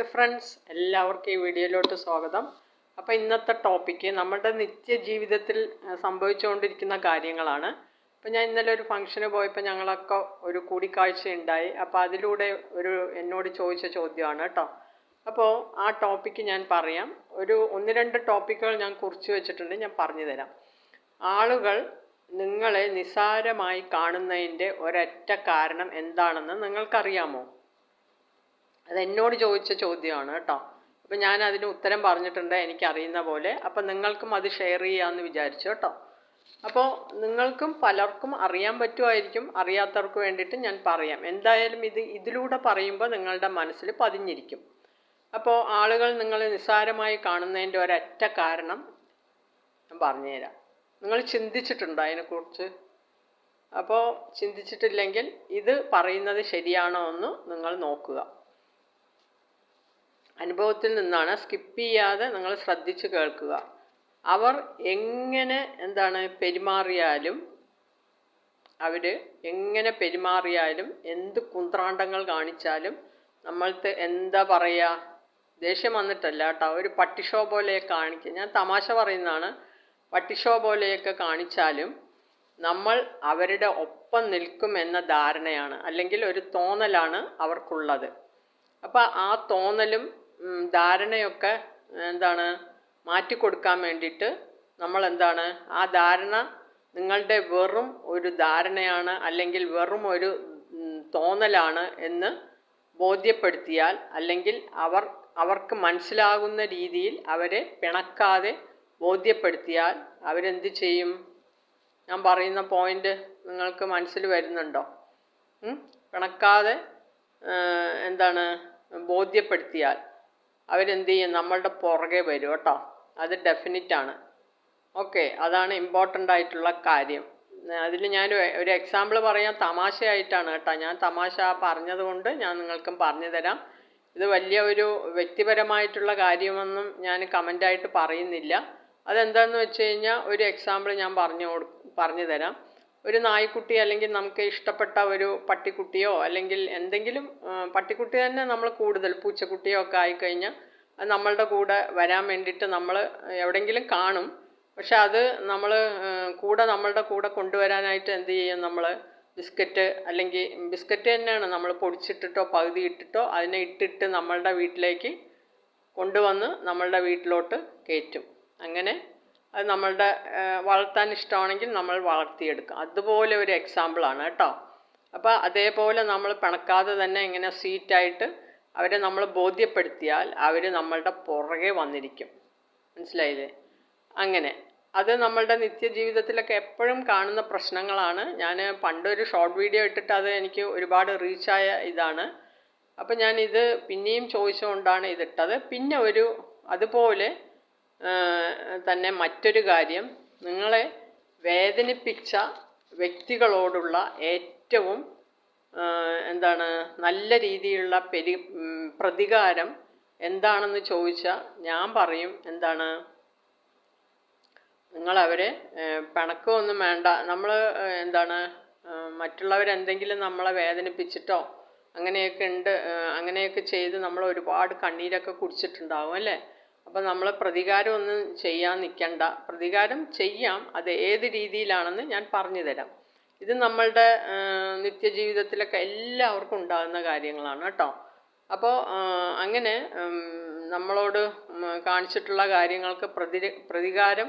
Hello friends എല്ലാവർക്കും ഈ വീഡിയോയിലോട്ട് സ്വാഗതം. അപ്പോൾ ഇന്നത്തെ ടോപ്പിക്ക് നമ്മുടെ നിത്യ ജീവിതത്തിൽ സംഭവിച്ചുകൊണ്ടിരിക്കുന്ന കാര്യങ്ങളാണ്. അപ്പോൾ ഞാൻ ഇന്നലെ ഒരു ഫംഗ്ഷന് പോയപ്പോൾ ഞങ്ങളൊക്കെ ഒരു കൂടിക്കാഴ്ച ഉണ്ടായി അപ്പോൾ അതിലൂടെ ഒരു എന്നോട് ചോദിച്ച ചോദ്യമാണ് കേട്ടോ അപ്പോൾ ആ ടോപ്പിക്ക് ഞാൻ പറയാം. ഒരു ഒന്ന് രണ്ട് ടോപ്പിക്കുകൾ ഞാൻ കുറിച്ച് വെച്ചിട്ടുണ്ട് ഞാൻ പറഞ്ഞു തരാം. ആളുകൾ നിങ്ങളെ നിസ്സാരമായി കാണുന്നതിന്റെ ഒരൊറ്റ കാരണം എന്താണെന്ന് നിങ്ങൾക്കറിയാമോ? അത് എന്നോട് ചോദിച്ച ചോദ്യമാണ് കേട്ടോ. അപ്പം ഞാൻ അതിന് ഉത്തരം പറഞ്ഞിട്ടുണ്ട് എനിക്കറിയുന്ന പോലെ. അപ്പം നിങ്ങൾക്കും അത് ഷെയർ ചെയ്യാമെന്ന് വിചാരിച്ചു കേട്ടോ. അപ്പോൾ നിങ്ങൾക്കും പലർക്കും അറിയാൻ പറ്റുമായിരിക്കും അറിയാത്തവർക്ക് വേണ്ടിയിട്ട് ഞാൻ പറയാം. എന്തായാലും ഇത് ഇതിലൂടെ പറയുമ്പോൾ നിങ്ങളുടെ മനസ്സിൽ പതിഞ്ഞിരിക്കും. അപ്പോൾ ആളുകൾ നിങ്ങൾ നിസ്സാരമായി കാണുന്നതിന്റെ ഒരൊറ്റ കാരണം ഞാൻ പറഞ്ഞുതരാം. നിങ്ങൾ ചിന്തിച്ചിട്ടുണ്ടോ അതിനെക്കുറിച്ച്? അപ്പോൾ ചിന്തിച്ചിട്ടില്ലെങ്കിൽ ഇത് പറയുന്നത് ശരിയാണോ എന്ന് നിങ്ങൾ നോക്കുക. അനുഭവത്തിൽ നിന്നാണ് സ്കിപ്പ് ചെയ്യാതെ നിങ്ങൾ ശ്രദ്ധിച്ച് കേൾക്കുക. അവർ എങ്ങനെ എന്താണ് പെരുമാറിയാലും അവർ എങ്ങനെ പെരുമാറിയാലും എന്ത് കുന്ത്രാണ്ടങ്ങൾ കാണിച്ചാലും നമ്മൾക്ക് എന്താ പറയുക ദേഷ്യം വന്നിട്ടല്ല കേട്ടോ. ഒരു പട്ടിഷോ പോലെയൊക്കെ കാണിക്കുക ഞാൻ തമാശ പറയുന്നതാണ്. പട്ടിഷോ പോലെയൊക്കെ കാണിച്ചാലും നമ്മൾ അവരുടെ ഒപ്പം നിൽക്കും എന്ന ധാരണയാണ്. അല്ലെങ്കിൽ ഒരു തോന്നലാണ് അവർക്കുള്ളത്. അപ്പോൾ ആ തോന്നലും ധാരണയൊക്കെ എന്താണ് മാറ്റിക്കൊടുക്കാൻ വേണ്ടിയിട്ട് നമ്മൾ എന്താണ് ആ ധാരണ നിങ്ങളുടെ വെറും ഒരു ധാരണയാണ് അല്ലെങ്കിൽ വെറും ഒരു തോന്നലാണ് എന്ന് ബോധ്യപ്പെടുത്തിയാൽ അല്ലെങ്കിൽ അവർ അവർക്ക് മനസ്സിലാകുന്ന രീതിയിൽ അവരെ പിണക്കാതെ ബോധ്യപ്പെടുത്തിയാൽ അവരെന്ത് ചെയ്യും? ഞാൻ പറയുന്ന പോയിന്റ് നിങ്ങൾക്ക് മനസ്സിൽ വരുന്നുണ്ടോ? പിണക്കാതെ എന്താണ് ബോധ്യപ്പെടുത്തിയാൽ അവരെന്ത് ചെയ്യും നമ്മളുടെ പുറകെ വരും കേട്ടോ. അത് ഡെഫിനിറ്റ് ആണ്. ഓക്കെ അതാണ് ഇമ്പോർട്ടന്റ് ആയിട്ടുള്ള കാര്യം. അതിൽ ഞാൻ ഒരു എക്സാമ്പിൾ പറയാം തമാശയായിട്ടാണ് കേട്ടോ. ഞാൻ തമാശ പറഞ്ഞതുകൊണ്ട് ഞാൻ നിങ്ങൾക്കും പറഞ്ഞു തരാം. ഇത് വലിയ ഒരു വ്യക്തിപരമായിട്ടുള്ള കാര്യമൊന്നും ഞാൻ കമന്റായിട്ട് പറയുന്നില്ല. അതെന്താണെന്ന് വെച്ച് കഴിഞ്ഞാൽ ഒരു എക്സാമ്പിൾ ഞാൻ പറഞ്ഞു പറഞ്ഞു തരാം. ഒരു നായ്ക്കുട്ടി അല്ലെങ്കിൽ നമുക്ക് ഇഷ്ടപ്പെട്ട ഒരു പട്ടിക്കുട്ടിയോ അല്ലെങ്കിൽ എന്തെങ്കിലും പട്ടിക്കുട്ടി തന്നെ നമ്മൾ കൂടുതൽ പൂച്ചക്കുട്ടിയോ ഒക്കെ ആയിക്കഴിഞ്ഞാൽ നമ്മളുടെ കൂടെ വരാൻ വേണ്ടിയിട്ട് നമ്മൾ എവിടെയെങ്കിലും കാണും. പക്ഷെ അത് നമ്മൾ കൂടെ നമ്മളുടെ കൂടെ കൊണ്ടുവരാനായിട്ട് എന്ത് ചെയ്യും നമ്മൾ? ബിസ്ക്കറ്റ് അല്ലെങ്കിൽ ബിസ്ക്കറ്റ് തന്നെയാണ് നമ്മൾ പൊടിച്ചിട്ടിട്ടോ പകുതി ഇട്ടിട്ടോ അതിനെ ഇട്ടിട്ട് നമ്മളുടെ വീട്ടിലേക്ക് കൊണ്ടുവന്ന് നമ്മളുടെ വീട്ടിലോട്ട് കയറ്റും. അങ്ങനെ അത് നമ്മളുടെ വളർത്താൻ ഇഷ്ടമാണെങ്കിൽ നമ്മൾ വളർത്തിയെടുക്കുക അതുപോലെ ഒരു എക്സാമ്പിളാണ് കേട്ടോ. അപ്പോൾ അതേപോലെ നമ്മൾ പിണക്കാതെ തന്നെ ഇങ്ങനെ സീറ്റായിട്ട് അവരെ നമ്മൾ ബോധ്യപ്പെടുത്തിയാൽ അവർ നമ്മളുടെ പുറകെ വന്നിരിക്കും. മനസ്സിലായില്ലേ? അങ്ങനെ. അത് നമ്മളുടെ നിത്യജീവിതത്തിലൊക്കെ എപ്പോഴും കാണുന്ന പ്രശ്നങ്ങളാണ്. ഞാൻ പണ്ടൊരു ഷോർട്ട് വീഡിയോ ഇട്ടിട്ട് അത് എനിക്ക് ഒരുപാട് റീച്ചായ ഇതാണ്. അപ്പം ഞാൻ ഇത് പിന്നെയും ചോദിച്ചുകൊണ്ടാണ് ഇതിട്ടത്. പിന്നെ ഒരു അതുപോലെ തന്നെ മറ്റൊരു കാര്യം. നിങ്ങളെ വേദനിപ്പിച്ച വ്യക്തികളോടുള്ള ഏറ്റവും എന്താണ് നല്ല രീതിയിലുള്ള പെരി പ്രതികാരം എന്താണെന്ന് ചോദിച്ചാൽ ഞാൻ പറയും എന്താണ് നിങ്ങളവരെ പിണക്കമൊന്നും വേണ്ട. നമ്മൾ എന്താണ് മറ്റുള്ളവരെന്തെങ്കിലും നമ്മളെ വേദനിപ്പിച്ചിട്ടോ അങ്ങനെയൊക്കെ ഉണ്ട് അങ്ങനെയൊക്കെ ചെയ്ത് നമ്മൾ ഒരുപാട് കണ്ണീരൊക്കെ കുടിച്ചിട്ടുണ്ടാവും അല്ലേ? അപ്പം നമ്മൾ പ്രതികാരമൊന്നും ചെയ്യാൻ നിൽക്കണ്ട പ്രതികാരം ചെയ്യാം. അത് ഏത് രീതിയിലാണെന്ന് ഞാൻ പറഞ്ഞു തരാം. ഇത് നമ്മളുടെ നിത്യജീവിതത്തിലൊക്കെ എല്ലാവർക്കും ഉണ്ടാകുന്ന കാര്യങ്ങളാണ് കേട്ടോ. അപ്പോൾ അങ്ങനെ നമ്മളോട് കാണിച്ചിട്ടുള്ള കാര്യങ്ങൾക്ക് പ്രതി പ്രതികാരം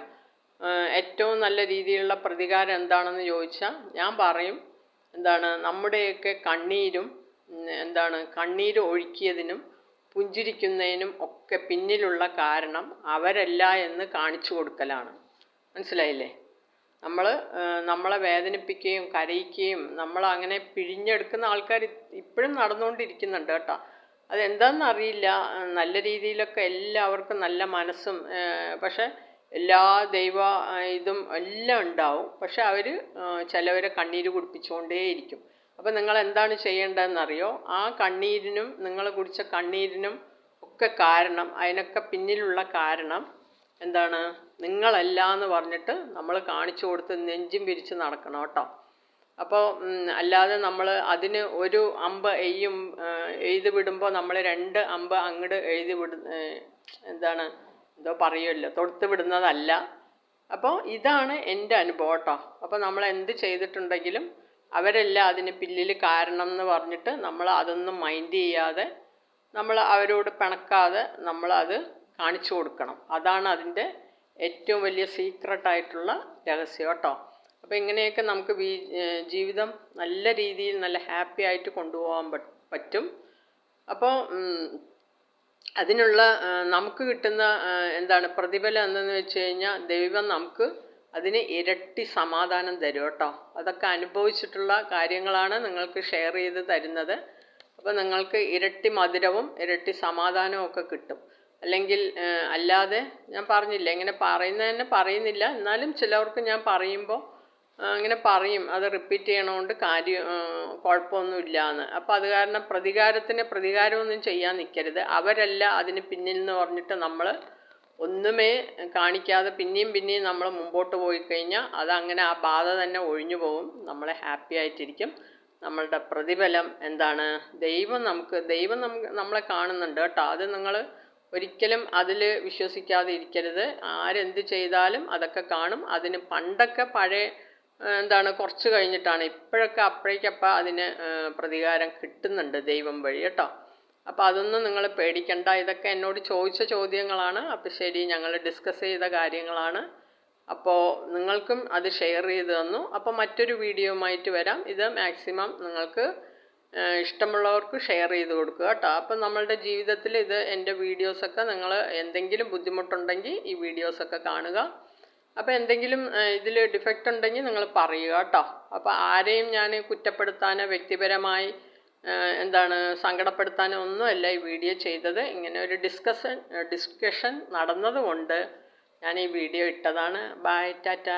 ഏറ്റവും നല്ല രീതിയിലുള്ള പ്രതികാരം എന്താണെന്ന് ചോദിച്ചാൽ ഞാൻ പറയും എന്താണ് നമ്മുടെയൊക്കെ കണ്ണീരും എന്താണ് കണ്ണീര് ഒഴുക്കിയതിനും പുഞ്ചിരിക്കുന്നതിനും ഒക്കെ പിന്നിലുള്ള കാരണം അവരല്ല എന്ന് കാണിച്ചു കൊടുക്കലാണ്. മനസ്സിലായില്ലേ? നമ്മൾ നമ്മളെ വേദനിപ്പിക്കുകയും കരയിക്കുകയും നമ്മൾ അങ്ങനെ പിഴിഞ്ഞെടുക്കുന്ന ആൾക്കാർ ഇപ്പോഴും നടന്നുകൊണ്ടിരിക്കുന്നുണ്ട് കേട്ടോ. അതെന്താണെന്ന് അറിയില്ല. നല്ല രീതിയിലൊക്കെ എല്ലാവർക്കും നല്ല മനസ്സും പക്ഷേ എല്ലാ ദൈവ ഇതും എല്ലാം ഉണ്ടാവും. പക്ഷെ അവർ ചിലവരെ കണ്ണീര് കുടിപ്പിച്ചുകൊണ്ടേയിരിക്കും. അപ്പം നിങ്ങൾ എന്താണ് ചെയ്യേണ്ടതെന്നറിയോ? ആ കണ്ണീരിനും നിങ്ങൾ കുടിച്ച കണ്ണീരിനും ഒക്കെ കാരണം അതിനൊക്കെ പിന്നിലുള്ള കാരണം എന്താണ്? നിങ്ങളല്ല എന്ന് പറഞ്ഞിട്ട് നമ്മൾ കാണിച്ചു കൊടുത്ത് നെഞ്ചും പിരിച്ച് നടക്കണം കേട്ടോ. അപ്പോൾ അല്ലാതെ നമ്മൾ അതിന് ഒരു അമ്പ് എയ്യും എഴുതി വിടുമ്പോൾ നമ്മൾ രണ്ട് അമ്പ് അങ്ങോട്ട് എഴുതി വിടു എന്താണ് എന്തോ പറയുമല്ലോ തൊടുത്ത് വിടുന്നതല്ല. അപ്പോൾ ഇതാണ് എന്റെ അനുഭവം കേട്ടോ. അപ്പോൾ നമ്മൾ എന്ത് ചെയ്തിട്ടുണ്ടെങ്കിലും അവരെല്ലാം അതിന് പിന്നിൽ കാരണം എന്ന് പറഞ്ഞിട്ട് നമ്മൾ അതൊന്നും മൈൻഡ് ചെയ്യാതെ നമ്മൾ അവരോട് പിണക്കാതെ നമ്മളത് കാണിച്ചു കൊടുക്കണം. അതാണ് അതിന്റെ ഏറ്റവും വലിയ സീക്രട്ടായിട്ടുള്ള രഹസ്യം കേട്ടോ. അപ്പോൾ ഇങ്ങനെയൊക്കെ നമുക്ക് ജീവിതം നല്ല രീതിയിൽ നല്ല ഹാപ്പി ആയിട്ട് കൊണ്ടുപോകാൻ പറ്റും. അപ്പോൾ അതിനുള്ള നമുക്ക് കിട്ടുന്ന എന്താണ് പ്രതിഫലം എന്തെന്ന് വെച്ച് കഴിഞ്ഞാൽ ദൈവം നമുക്ക് അതിന് ഇരട്ടി സമാധാനം തരും കേട്ടോ. അതൊക്കെ അനുഭവിച്ചിട്ടുള്ള കാര്യങ്ങളാണ് നിങ്ങൾക്ക് ഷെയർ ചെയ്ത് തരുന്നത്. അപ്പോൾ നിങ്ങൾക്ക് ഇരട്ടി മധുരവും ഇരട്ടി സമാധാനവും ഒക്കെ കിട്ടും. അല്ലെങ്കിൽ അല്ലാതെ ഞാൻ പറഞ്ഞില്ല ഇങ്ങനെ പറയുന്നത് തന്നെ പറയുന്നില്ല. എന്നാലും ചിലവർക്ക് ഞാൻ പറയുമ്പോൾ അങ്ങനെ പറയും. അത് റിപ്പീറ്റ് ചെയ്യണോണ്ട് കാര്യം കുഴപ്പമൊന്നുമില്ല എന്ന് അപ്പോൾ അത് കാരണം പ്രതികാരത്തിന് പ്രതികാരമൊന്നും ചെയ്യാൻ നിൽക്കരുത് അവരല്ല അതിന് പിന്നിൽ എന്ന് പറഞ്ഞിട്ട് നമ്മൾ ഒന്നുമേ കാണിക്കാതെ പിന്നെയും പിന്നെയും നമ്മൾ മുമ്പോട്ട് പോയി കഴിഞ്ഞാൽ അതങ്ങനെ ആ ബാധ തന്നെ ഒഴിഞ്ഞു പോകും. നമ്മളെ ഹാപ്പി ആയിട്ടിരിക്കും. നമ്മളുടെ പ്രതിഫലം എന്താണ്? ദൈവം നമുക്ക് ദൈവം നമുക്ക് നമ്മളെ കാണുന്നുണ്ട് കേട്ടോ. അത് നിങ്ങൾ ഒരിക്കലും അതിൽ വിശ്വസിക്കാതെ ഇരിക്കരുത്. ആരെന്ത് ചെയ്താലും അതൊക്കെ കാണും. അതിന് പണ്ടൊക്കെ പഴയ എന്താണ് കുറച്ച് കഴിഞ്ഞിട്ടാണ് ഇപ്പോഴൊക്കെ അപ്പോഴേക്കപ്പം അതിന് പ്രതികാരം കിട്ടുന്നുണ്ട് ദൈവം വഴി കേട്ടോ. അപ്പോൾ അതൊന്നും നിങ്ങൾ പേടിക്കണ്ട. ഇതൊക്കെ എന്നോട് ചോദിച്ച ചോദ്യങ്ങളാണ്. അപ്പോൾ ശരി ഞങ്ങൾ ഡിസ്കസ് ചെയ്ത കാര്യങ്ങളാണ്. അപ്പോൾ നിങ്ങൾക്കും അത് ഷെയർ ചെയ്ത് തന്നു. അപ്പോൾ മറ്റൊരു വീഡിയോയുമായിട്ട് വരാം. ഇത് മാക്സിമം നിങ്ങൾക്ക് ഇഷ്ടമുള്ളവർക്ക് ഷെയർ ചെയ്ത് കൊടുക്കുക കേട്ടോ. അപ്പം നമ്മളുടെ ജീവിതത്തിൽ ഇത് എന്റെ വീഡിയോസൊക്കെ നിങ്ങൾ എന്തെങ്കിലും ബുദ്ധിമുട്ടുണ്ടെങ്കിൽ ഈ വീഡിയോസൊക്കെ കാണുക. അപ്പോൾ എന്തെങ്കിലും ഇതിൽ ഡിഫക്റ്റ് ഉണ്ടെങ്കിൽ നിങ്ങൾ പറയുക കേട്ടോ. അപ്പോൾ ആരെയും ഞാൻ കുറ്റപ്പെടുത്താനോ വ്യക്തിപരമായി എന്താണ് സങ്കടപ്പെടുത്താനോ ഒന്നുമല്ല ഈ വീഡിയോ ചെയ്തത്. ഇങ്ങനെ ഒരു ഡിസ്കഷൻ ഡിസ്കഷൻ നടന്നതുകൊണ്ട് ഞാൻ ഈ വീഡിയോ ഇട്ടതാണ്. Bye tata.